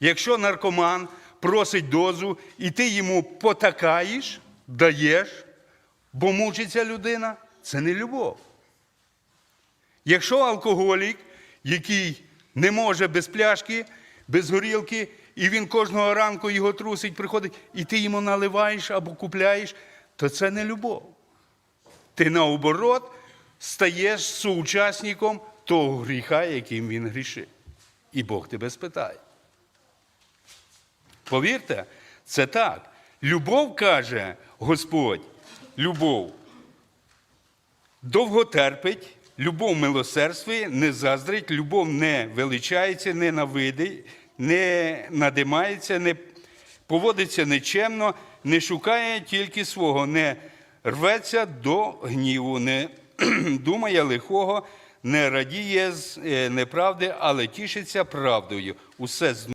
Якщо наркоман просить дозу, і ти йому потакаєш, даєш, бо мучиться людина, це не любов. Якщо алкоголік, який не може без пляшки, без горілки, і він кожного ранку його трусить, приходить, і ти йому наливаєш або купляєш, то це не любов. Ти наоборот стаєш соучасником того гріха, яким він грішить. І Бог тебе спитає. Повірте, це так. Любов каже Господь, любов довго терпить, любов милосердствує, не заздрить, любов не величається, не навидить, не надимається, не поводиться нечемно, не шукає тільки свого, не рветься до гніву, не думає лихого, не радіє з е, неправди, але тішиться правдою. Усе